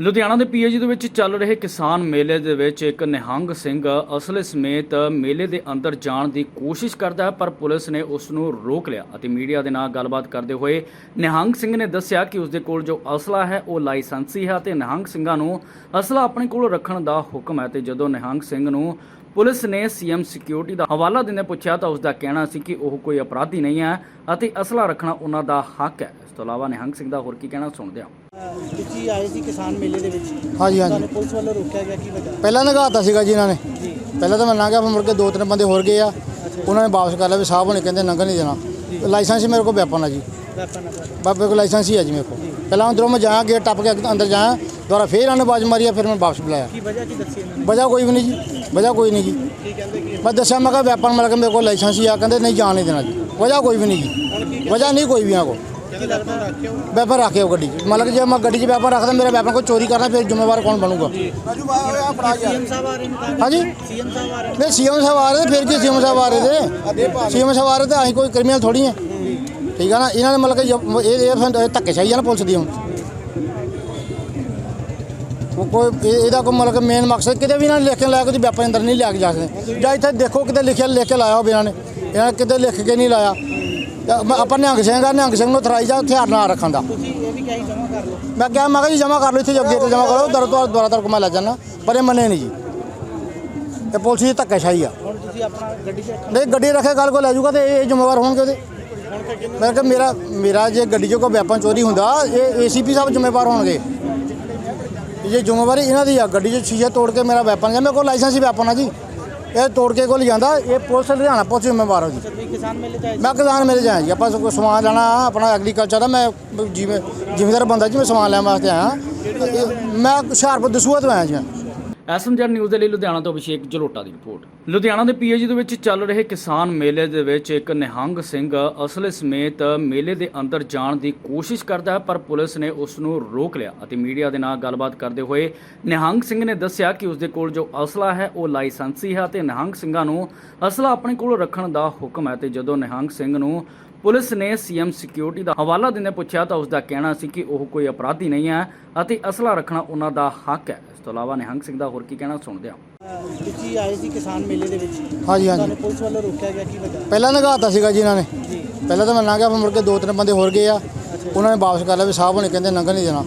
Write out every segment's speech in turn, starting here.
ਲੁਧਿਆਣਾ ਦੇ ਪੀਏਜੀ ਦੇ ਵਿੱਚ ਚੱਲ ਰਹੇ ਕਿਸਾਨ ਮੇਲੇ ਦੇ ਵਿੱਚ ਇੱਕ ਨਿਹੰਗ ਸਿੰਘ ਅਸਲੇ ਸਮੇਤ ਮੇਲੇ ਦੇ ਅੰਦਰ ਜਾਣ ਦੀ ਕੋਸ਼ਿਸ਼ ਕਰਦਾ ਹੈ, ਪਰ ਪੁਲਿਸ ਨੇ ਉਸ ਨੂੰ ਰੋਕ ਲਿਆ ਅਤੇ ਮੀਡੀਆ ਦੇ ਨਾਲ ਗੱਲਬਾਤ ਕਰਦੇ ਹੋਏ ਨਿਹੰਗ ਸਿੰਘ ਨੇ ਦੱਸਿਆ ਕਿ ਉਸ ਦੇ ਕੋਲ ਜੋ ਅਸਲਾ ਹੈ, ਉਹ ਲਾਇਸੈਂਸੀ ਹੈ ਤੇ ਨਿਹੰਗ ਸਿੰਘਾਂ ਨੂੰ ਅਸਲਾ ਆਪਣੇ ਕੋਲ ਰੱਖਣ ਦਾ ਹੁਕਮ ਹੈ ਤੇ ਜਦੋਂ ਨਿਹੰਗ ਸਿੰਘ ਨੂੰ ਪੁਲਿਸ ਨੇ ਸੀਐਮ ਸਿਕਿਉਰਿਟੀ ਦਾ ਹਵਾਲਾ ਦਿੰਦੇ ਪੁੱਛਿਆ ਤਾਂ ਉਸ ਦਾ ਕਹਿਣਾ ਸੀ ਕਿ ਉਹ ਕੋਈ ਅਪਰਾਧੀ ਨਹੀਂ ਹੈ ਅਤੇ ਅਸਲਾ ਰੱਖਣਾ ਉਹਨਾਂ ਦਾ ਹੱਕ ਹੈ। ਇਸ ਤੋਂ ਇਲਾਵਾ ਨਿਹੰਗ ਸਿੰਘ ਦਾ ਹੋਰ ਕੀ ਕਹਿਣਾ ਸੁਣਦੇ ਹਾਂ। ਤੁਸੀਂ ਆਏ ਸੀ ਕਿਸਾਨ ਮੇਲੇ ਦੇ ਵਿੱਚ। ਹਾਂਜੀ ਹਾਂਜੀ। ਤੁਹਾਨੂੰ ਪੁਲਿਸ ਵੱਲੋਂ ਰੋਕਿਆ ਗਿਆ ਕੀ ਵਜ੍ਹਾ? ਪਹਿਲਾਂ ਨਗਾਤਾ ਸੀਗਾ ਜੀ ਇਹਨਾਂ ਨੇ। ਜੀ। ਪਹਿਲਾਂ ਤਾਂ ਮੈਂ ਲੰਘ ਗਿਆ ਫਿਰ ਮੁੜ ਕੇ ਦੋ ਤਿੰਨ ਬੰਦੇ ਹੋਰ ਗਏ ਆ। ਉਹਨਾਂ ਨੇ ਵਾਪਸ ਕਰ ਲਿਆ ਵੀ ਸਾਹਿਬ ਹੁਣੇ ਕਹਿੰਦੇ ਲੰਘਣ ਨਹੀਂ ਦੇਣਾ। ਲਾਇਸੈਂਸ ਹੀ ਮੇਰੇ ਕੋਲ ਵੈਪਨ ਆ ਜੀ। ਬਾਬੇ ਕੋਲ ਲਾਇਸੈਂਸ ਹੀ ਆ ਜੀ ਮੇਰੇ ਕੋਲ। ਪਹਿਲਾਂ ਅੰਦਰੋਂ ਮੈਂ ਜਾਇਆ ਗੇਟ ਟੱਪ ਕੇ ਅੰਦਰ ਜਾਇਆ ਦੁਬਾਰਾ ਫੇਰ ਇਹਨਾਂ ਨੇ ਬਾਜ ਮਾਰੀ ਆ, ਫਿਰ ਮੈਂ ਵਾਪਸ ਬੁਲਾਇਆ। ਕੀ ਵਜ੍ਹਾ ਕੀ ਦੱਸੀ ਇਹਨਾਂ ਨੇ? ਵਜ੍ਹਾ ਕੋਈ ਵੀ ਨਹੀਂ ਜੀ ਵਜ੍ਹਾ ਕੋਈ ਨਹੀਂ ਜੀ। ਕੀ ਕਹਿੰਦੇ ਕਿ? ਮੈਂ ਦੱਸਿਆ ਮੈਂ ਕਿਹਾ ਵੈਪਨ ਮਿਲ ਕੇ ਮੇਰੇ ਕੋਲ ਲਾਇਸੈਂਸ ਹੀ ਆ ਕਹਿੰਦੇ ਨਹੀਂ ਜਾਣ ਨਹੀਂ ਦੇਣਾ ਜੀ। ਵਜ੍ਹਾ ਕੋਈ ਵੀ ਨਹੀਂ ਜੀ। ਵਜ੍ਹਾ ਨਹੀਂ ਕੋਈ ਵੀ ਆ ਕੋ ਵੈਪਨ ਰੱਖਿਓ ਗੱਡੀ 'ਚ। ਮਤਲਬ ਕਿ ਜੇ ਮੈਂ ਗੱਡੀ 'ਚ ਵੈਪਨ ਰੱਖਦਾ ਮੇਰਾ ਵੈਪਨ ਕੋਈ ਚੋਰੀ ਕਰਨਾ ਫਿਰ ਜ਼ਿੰਮੇਵਾਰ ਕੌਣ ਬਣੂਗਾ? ਸੀਐਮ ਸਾਹਿਬ ਆ ਰਹੇ ਨੇ ਤਾਂ। ਹਾਂਜੀ? ਸੀਐਮ ਸਾਹਿਬ ਆ ਰਹੇ ਨੇ। ਨਹੀਂ ਸੀਐਮ ਸਾਹਿਬ ਆ ਰਹੇ ਤੇ ਫਿਰ ਕੀ ਸੀਐਮ ਸਾਹਿਬ ਆ ਰਹੇ ਤੇ ਸੀਐਮ ਸਾਹਿਬ ਆ ਰਹੇ ਤੇ ਅਸੀਂ ਕੋਈ ਕ੍ਰਿਮੀਨਲ ਥੋੜੀ ਆ ਠੀਕ ਆ ਨਾ? ਇਹਨਾਂ ਨੇ ਮਤਲਬ ਕਿ ਇਹ ਇਹ ਫਿਰ ਧੱਕੇਸ਼ਾਹੀ ਆ ਨਾ ਪੁਲਿਸ ਦੀ ਹੁਣ। ਉਹ ਕੋਈ ਇਹ- ਇਹਦਾ ਕੋਈ ਮਤਲਬ ਕਿ ਮੇਨ ਮਕਸਦ ਕਿਤੇ ਵੀ ਇਹਨਾਂ ਨੇ ਲਿਖ ਕੇ ਲਾਇਆ ਕੋਈ ਵੈਪਨ ਅੰਦਰ ਨਹੀਂ ਲਿਆ ਕੇ ਜਾ ਸਕਦੇ। ਜਾਂ ਇੱਥੇ ਦੇਖੋ ਕਿਤੇ ਲਿਖਿਆ ਲਿਖ ਕੇ ਲਾਇਆ ਹੋਵੇ ਇਹਨਾਂ ਨੇ। ਇਹਨਾਂ ਨੇ ਕਿਤੇ ਲਿਖ ਕੇ ਨਹੀਂ ਲਾਇਆ। ਆਪਾਂ ਨਿਹੰਗ ਸਿੰਘ ਆ ਨਿਹੰਗ ਸਿੰਘ ਨੂੰ ਥਰਾਈ ਜਾ ਹਥਿਆਰ ਨਾ ਰੱਖਣ ਦਾ। ਤੁਸੀਂ ਇਹ ਵੀ ਕਹੀ ਜਮਾ ਕਰ ਲਓ। ਮੈਂ ਕਿਹਾ ਮੈਂ ਕਿਹਾ ਜੀ ਜਮਾ ਕਰ ਲਓ ਇੱਥੇ ਅੱਗੇ ਤੇ ਜਮਾ ਕਰੋ ਦਰ ਤੋਂ ਦੁਆਰਾ ਤੱਕ ਮੈਂ ਲੈ ਜਾਣਾ ਪਰ ਇਹ ਮੰਨੇ ਨਹੀਂ ਜੀ। ਇਹ ਪੁਲਿਸ ਦੀ ਧੱਕੇਸ਼ਾਹੀ ਆ। ਹੁਣ ਤੁਸੀਂ ਆਪਣਾ ਗੱਡੀ 'ਚ ਨਹੀਂ ਗੱਡੀ ਰੱਖੇ ਗੱਲ ਕੋ ਲੈ ਜਾਊਗਾ ਤੇ ਇਹ ਜ਼ਿੰਮੇਵਾਰ ਹੋਣਗੇ ਉਹਦੇ। ਮੈਂ ਕਿਹਾ ਮੇਰਾ ਮੇਰਾ ਜੇ ਗੱਡੀ 'ਚ ਕੋਈ ਵੈਪਨ ਚੋਰੀ ਹੁੰਦਾ ਇਹ ਏਸੀਪੀ ਸਾਹਿਬ ਜ਼ਿੰਮੇਵਾਰ ਹੋਣਗੇ। ਇਹ ਜ਼ਿੰਮੇਵਾਰੀ ਇਹਨਾਂ ਦੀ ਆ ਗੱਡੀ 'ਚ ਸ਼ੀਸ਼ੇ ਤੋੜ ਕੇ ਮੇਰਾ ਵੈਪਨ ਜਾਂ ਮੇਰੇ ਕੋਲ ਲਾਇਸੈਂਸ ਹੀ ਵੈਪਨ ਆ ਜੀ। ਇਹ ਤੋੜ ਕੇ ਕੋਲ ਜਾਂਦਾ ਇਹ ਪੁਲਿਸ ਲੁਧਿਆਣਾ ਪੁਲਿਸ ਜ਼ਿੰਮੇਵਾਰ ਹੋ ਜੀ। ਕਿਸਾਨ ਮੇਲੇ ਸੀ ਮੈਂ ਕਿਸਾਨ ਮੇਰੇ ਜਾਇਆ ਜੀ ਆਪਾਂ ਕੋਈ ਸਮਾਨ ਲੈਣਾ ਆਪਣਾ ਐਗਰੀਕਲਚਰ ਦਾ ਮੈਂ ਜਿਵੇਂ ਜ਼ਿਮੀਦਾਰ ਬੰਦਾ ਜੀ ਮੈਂ ਸਮਾਨ ਲੈਣ ਵਾਸਤੇ ਆਇਆ। ਮੈਂ ਹੁਸ਼ਿਆਰਪੁਰ ਦਸੂਆ ਤੋਂ ਆਇਆ ਜੀ। ਮੈਂ। ਐਸਐਮਜੀਆਰ ਨਿਊਜ਼ ਦੇ ਲਈ ਲੁਧਿਆਣਾ ਤੋਂ ਅਭਿਸ਼ੇਕ ਜਲੋਟਾ ਦੀ ਰਿਪੋਰਟ ਲੁਧਿਆਣਾ ਦੇ ਪੀਏਜੀ ਦੇ ਵਿੱਚ ਚੱਲ ਰਹੇ ਕਿਸਾਨ ਮੇਲੇ ਦੇ ਵਿੱਚ ਇੱਕ ਨਿਹੰਗ ਸਿੰਘ ਅਸਲੇ ਸਮੇਤ ਮੇਲੇ ਦੇ ਅੰਦਰ ਜਾਣ ਦੀ ਕੋਸ਼ਿਸ਼ ਕਰਦਾ ਹੈ, ਪਰ ਪੁਲਿਸ ਨੇ ਉਸ ਨੂੰ ਰੋਕ ਲਿਆ ਅਤੇ ਮੀਡੀਆ ਦੇ ਨਾਲ ਗੱਲਬਾਤ ਕਰਦੇ ਹੋਏ ਨਿਹੰਗ ਸਿੰਘ ਨੇ ਦੱਸਿਆ ਕਿ ਉਸ ਦੇ ਕੋਲ ਜੋ ਅਸਲਾ ਹੈ, ਉਹ ਲਾਇਸੈਂਸੀ ਹੈ ਅਤੇ ਨਿਹੰਗ ਸਿੰਘਾਂ ਨੂੰ ਅਸਲਾ ਆਪਣੇ ਕੋਲ ਰੱਖਣ ਦਾ ਹੁਕਮ ਹੈ ਤੇ ਜਦੋਂ ਨਿਹੰਗ ਸਿੰਘ ਨੂੰ ਪੁਲਿਸ ਨੇ ਸੀਐਮ ਸਿਕਿਉਰਿਟੀ ਦਾ ਹਵਾਲਾ ਦਿੰਦੇ ਪੁੱਛਿਆ ਤਾਂ ਉਸ ਦਾ ਕਹਿਣਾ ਸੀ ਕਿ ਉਹ ਕੋਈ ਅਪਰਾਧੀ ਨਹੀਂ ਹੈ ਅਤੇ ਅਸਲਾ ਰੱਖਣਾ ਉਹਨਾਂ ਦਾ ਹੱਕ ਹੈ। ਇਸ ਤੋਂ ਇਲਾਵਾ ਨਿਹੰਗ ਸਿੰਘ ਦਾ ਹੋਰ ਕੀ ਕਹਿਣਾ ਸੁਣਦੇ ਹਾਂ। ਅਹ ਤੁਸੀਂ ਆਏ ਸੀ ਕਿਸਾਨ ਮੇਲੇ ਦੇ ਵਿੱਚ। ਹਾਂਜੀ ਹਾਂਜੀ। ਤੁਹਾਨੂੰ ਪੁਲਿਸ ਵੱਲੋਂ ਰੋਕਿਆ ਗਿਆ ਕੀ ਵਜ੍ਹਾ? ਪਹਿਲਾਂ ਨਗਾਤਾ ਸੀਗਾ ਜੀ ਇਹਨਾਂ ਨੇ। ਜੀ। ਪਹਿਲਾਂ ਤਾਂ ਮੈਂ ਲੰਘ ਗਿਆ ਫਿਰ ਮੁੜ ਕੇ ਦੋ ਤਿੰਨ ਬੰਦੇ ਹੋਰ ਗਏ ਆ। ਉਹਨਾਂ ਨੇ ਵਾਪਸ ਕਰ ਲਿਆ ਵੀ ਸਾਹਿਬ ਹੁਣੇ ਕਹਿੰਦੇ ਲੰਘਣ ਨਹੀਂ ਦੇਣਾ।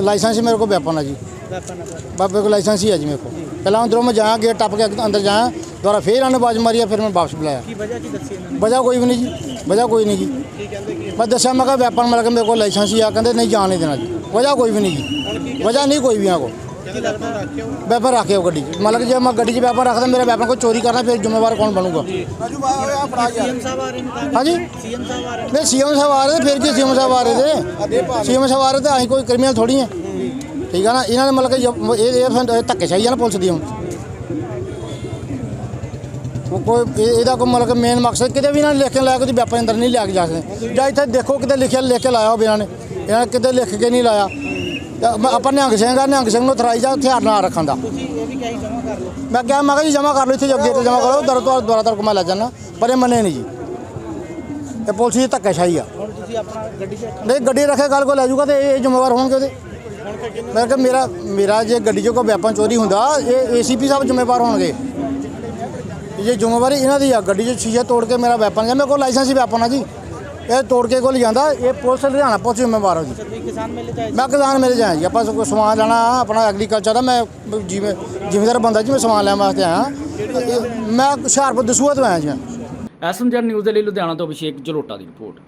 ਲਾਇਸੈਂਸ ਮੇਰੇ ਕੋਲ ਵੈਪਨ ਆ ਜੀ। ਲਾਇਸੈਂਸ ਹੀ ਆ ਜੀ ਮੇਰੇ ਕੋਲ। ਪਹਿਲਾਂ ਅੰਦਰੋਂ ਮੈਂ ਜਾਇਆ ਗੇਟ ਟੱਪ ਕੇ ਅੰਦਰ ਜਾਇਆ ਦੁਬਾਰਾ ਫੇਰ ਇਹਨਾਂ ਨੇ ਬਾਜ ਮਾਰੀ ਆ, ਫਿਰ ਮੈਂ ਵਾਪਸ ਬੁਲਾਇਆ। ਕੀ ਵਜ੍ਹਾ ਕੀ ਦੱਸੀ ਇਹਨਾਂ ਨੇ? ਵਜ੍ਹਾ ਕੋਈ ਵੀ ਨਹੀਂ ਜੀ ਵਜ੍ਹਾ ਕੋਈ ਨਹੀਂ ਜੀ। ਕੀ ਕਹਿੰਦੇ ਕਿ ਮੈਂ ਦੱਸਿਆ ਮੈਂ ਕਿਹਾ ਵੈਪਨ ਮਿਲ ਕੇ ਮੇਰੇ ਕੋਲ ਲਾਇਸੈਂਸ ਹੀ ਆ ਕਹਿੰਦੇ ਨਹੀਂ ਜਾਣ ਨਹੀਂ ਦੇਣਾ ਜੀ। ਵਜ੍ਹਾ ਕੋਈ ਵੀ ਨਹੀਂ ਜੀ। ਵਜ੍ਹਾ ਨਹੀਂ ਕੋਈ ਵੀ ਆ ਕੋ ਲੱਗਦਾ ਰੱਖਿਓ ਵੈਪਨ ਰੱਖਿਓ ਗੱਡੀ 'ਚ। ਮਤਲਬ ਕਿ ਜੇ ਮੈਂ ਗੱਡੀ 'ਚ ਵੈਪਨ ਰੱਖਦਾ ਮੇਰਾ ਵੈਪਨ ਕੋਈ ਚੋਰੀ ਕਰਨਾ ਫਿਰ ਜ਼ਿੰਮੇਵਾਰ ਕੌਣ ਬਣੂਗਾ? ਸੀਐਮ ਸਾਹਿਬ ਆ ਰਹੇ ਨੇ ਤਾਂ। ਹਾਂਜੀ? ਸੀਐਮ ਸਾਹਿਬ ਆ ਰਹੇ ਨੇ। ਨਹੀਂ ਸੀਐਮ ਸਾਹਿਬ ਆ ਰਹੇ ਤੇ ਫਿਰ ਕੀ ਸੀਐਮ ਸਾਹਿਬ ਆ ਰਹੇ ਤੇ ਸੀਐਮ ਸਾਹਿਬ ਆ ਰਹੇ ਤੇ ਅਸੀਂ ਕੋਈ ਕ੍ਰਿਮੀਨਲ ਥੋੜੀ ਆ ਠੀਕ ਆ ਨਾ? ਇਹਨਾਂ ਨੇ ਮਤਲਬ ਕਿ ਜ- ਇਹ ਇਹ ਫਿਰ ਧੱਕੇਸ਼ਾਹੀ ਆ ਨਾ ਪੁਲਿਸ ਦੀ ਹੁਣ। ਉਹ ਕੋਈ ਇਹ- ਇਹਦਾ ਕੋਈ ਮਤਲਬ ਕਿ ਮੇਨ ਮਕਸਦ ਕਿਤੇ ਵੀ ਇਹਨਾਂ ਨੇ ਲਿਖ ਕੇ ਲਾਇਆ ਕੋਈ ਵੈਪਨ ਅੰਦਰ ਨਹੀਂ ਲਿਆ ਕੇ ਜਾ ਸਕਦੇ। ਜਾਂ ਇੱਥੇ ਦੇਖੋ ਕਿਤੇ ਲਿਖਿਆ ਲਿਖ ਕੇ ਲਾਇਆ ਹੋਵੇ ਇਹਨਾਂ ਨੇ। ਇਹਨਾਂ ਨੇ ਕਿਤੇ ਲਿਖ ਕੇ ਨਹੀਂ ਲਾਇਆ। ਤਾਂ ਮੈਂ- ਆਪਾਂ ਨਿਹੰਗ ਸਿੰਘ ਆ ਨਿਹੰਗ ਸਿੰਘ ਨੂੰ ਥਰਾਈ ਜਾ ਹਥਿਆਰ ਨਾ ਰੱਖਣ ਦਾ। ਤੁਸੀਂ ਇਹ ਵੀ ਕਹੀ ਜਮਾ ਕਰ ਲਓ। ਮੈਂ ਕਿਹਾ ਮੈਂ ਕਿਹਾ ਜੀ ਜਮਾ ਕਰ ਲਓ ਇੱਥੇ ਅੱਗੇ ਤੇ ਜਮਾ ਕਰੋ ਦਰ ਤੋਂ ਦੁਆਰਾ ਤੱਕ ਮੈਂ ਲੈ ਜਾਣਾ ਪਰ ਇਹ ਮੰਨੇ ਨਹੀਂ ਜੀ। ਇਹ ਪੁਲਿਸ ਦੀ ਧੱਕੇਸ਼ਾਹੀ ਆ। ਹੁਣ ਤੁਸੀਂ ਆਪਣਾ ਗੱਡੀ 'ਚ ਰੱਖੋ ਨਹੀਂ ਗੱਡੀ ਰੱਖੇ ਗੱਲ ਕੋ ਲੈ ਜਾਊਗਾ ਤੇ ਇਹ ਜ਼ਿੰਮੇਵਾਰ ਹੋਣਗੇ ਉਹਦੇ। ਮੈਂ ਕਿਹਾ ਮੇਰਾ ਮੇਰਾ ਜੇ ਗੱਡੀ 'ਚ ਕੋਈ ਵੈਪਨ ਚੋਰੀ ਹੁੰਦਾ ਇਹ ਏਸੀਪੀ ਸਾਹਿਬ ਜ਼ਿੰਮੇਵਾਰ ਹੋਣਗੇ। ਇਹ ਜ਼ਿੰਮੇਵਾਰੀ ਇਹਨਾਂ ਦੀ ਆ ਗੱਡੀ 'ਚ ਸ਼ੀਸ਼ੇ ਤੋੜ ਕੇ ਮੇਰਾ ਵੈਪਨ ਜਾਂ ਮੇਰੇ ਕੋਲ ਲਾਇਸੈਂਸ ਹੀ ਵੈਪਨ ਆ ਜੀ। ਇਹ ਤੋੜ ਕੇ ਕੋਲ ਜਾਂਦਾ ਇਹ ਪੁਲਿਸ ਲੁਧਿਆਣਾ ਪੁਲਿਸ ਜ਼ਿੰਮੇਵਾਰ ਹੋ ਜੀ। ਕਿਸਾਨ ਮੇਲੇ ਮੈਂ ਕਿਸਾਨ ਮੇਰੇ ਜਾਇਆ ਜੀ ਆਪਾਂ ਕੋਈ ਸਮਾਨ ਲੈਣਾ ਆਪਣਾ ਐਗਰੀਕਲਚਰ ਦਾ ਮੈਂ ਜਿਵੇਂ ਜ਼ਿਮੀਦਾਰ ਬੰਦਾ ਜੀ ਮੈਂ ਸਮਾਨ ਲੈਣ ਵਾਸਤੇ ਆਇਆ। ਮੈਂ ਹੁਸ਼ਿਆਰਪੁਰ ਦਸੂਆ ਤੋਂ ਆਇਆ ਜੀ। ਮੈਂ। ਐਸਐਮਜੀਆਰ ਨਿਊਜ਼ ਦੇ ਲਈ ਲੁਧਿਆਣਾ ਤੋਂ ਅਭਿਸ਼ੇਕ ਜਲੋਟਾ ਦੀ ਰਿਪੋਰਟ।